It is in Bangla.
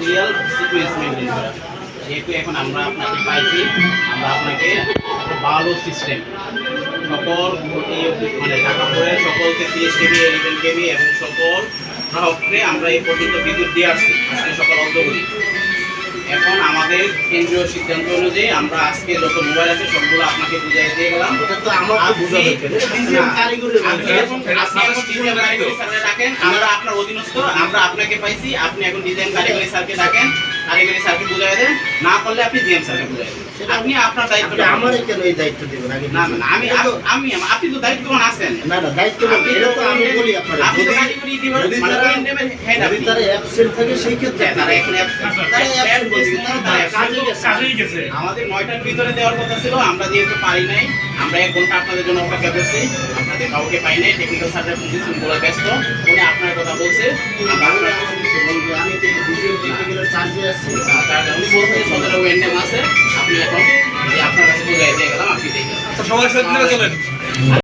সিরিয়াল সিকুয়েন্স মেনটেন যেহেতু এখন আমরা আপনাকে পাইছি, আমরা আপনাকে ভালো সিস্টেম সকল মানে টাকা পড়ে সকলকে তিরিশ কেবি ইলেভেন কেবি এবং সকল গ্রাহককে আমরা এই পর্যন্ত বিদ্যুৎ দিয়ে আসছি। আজকে সকাল আমাদের কেন্দ্রীয় সিদ্ধান্ত অনুযায়ী আমরা আজকে যত মোবাইল আছে সবগুলো আপনাকে বুঝাই দিয়ে গেলাম। আমরা আপনার অধীনস্থ, আমরা আপনাকে পাইছি, আপনি এখন ডিজাইন কারিগরি স্যারকে ডাকেন, কারিগরি স্যারকে বুঝাই দেন, না পারলে আপনি জিএম স্যারকে বুঝাই দেন। আপনি আপনার দায়িত্ব আপনি কেন এই দায়িত্ব দিবেন? আগে না না না, আমি আমি আপনি তো দায়িত্ববান আছেন। না না দায়িত্ব এটা তো তো আমি বলি আপনারা। যদি যদি তারা- ওই level head যদি তারা অ্যাবসেন্ট থাকে সেই ক্ষেত্রে তারা এখন absent। তারা absent তারা তারা কাজে কাজেই গেছে। আমাদের নয়টার ভিতরে দেওয়ার কথা ছিল আমরা যেহেতু পারি নাই আমরা এক ঘণ্টা আপনাদের জন্য অপেক্ষা করছি আপনাদের কাউকে পাই নাই টেকনিক্যাল সার্ভিস বলে ব্যস্ত। উনি আপনার কথা বলছে। আমি তো তার উনি বলছে সতেরো ওয়েন্ডেম আছে আপনি এখন আপনার কাছে বুঝাই দিয়ে গেলাম আপনি